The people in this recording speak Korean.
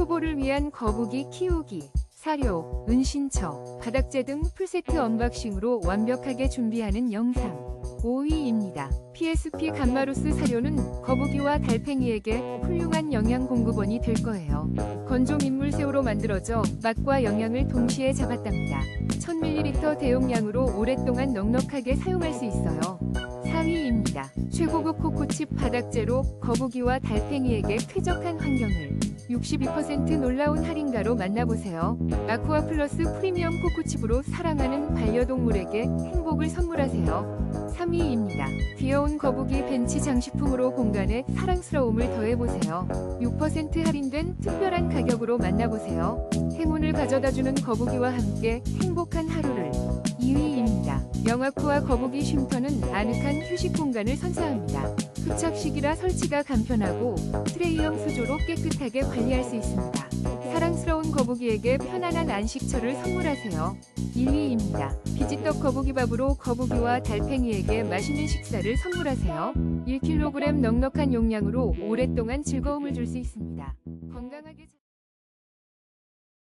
초보를 위한 거북이 키우기, 사료, 은신처, 바닥재 등 풀세트 언박싱으로 완벽하게 준비하는 영상. 5위입니다. PSP 감마루스 사료는 거북이와 달팽이에게 훌륭한 영양 공급원이 될 거예요. 건조 민물 새우로 만들어져 맛과 영양을 동시에 잡았답니다. 1000ml 대용량으로 오랫동안 넉넉하게 사용할 수 있어요. 4위입니다. 최고급 코코칩 바닥재로 거북이와 달팽이에게 쾌적한 환경을 62% 놀라운 할인가로 만나보세요. 아쿠아 플러스 프리미엄 코코칩으로 사랑하는 반려동물에게 행복을 선물하세요. 3위입니다. 귀여운 거북이 벤치 장식품으로 공간에 사랑스러움을 더해보세요. 6% 할인된 특별한 가격으로 만나보세요. 행운을 가져다주는 거북이와 함께 행복한 하루를 2위입니다. 영아쿠아 거북이 쉼터는 아늑한 휴식 공간을 선사합니다. 부착식이라 설치가 간편하고 트레이형 수조로 깨끗하게 관리할 수 있습니다. 사랑스러운 거북이에게 편안한 안식처를 선물하세요. 1위입니다. 비지떡 거북이밥으로 거북이와 달팽이에게 맛있는 식사를 선물하세요. 1kg 넉넉한 용량으로 오랫동안 즐거움을 줄 수 있습니다. 건강하게 자-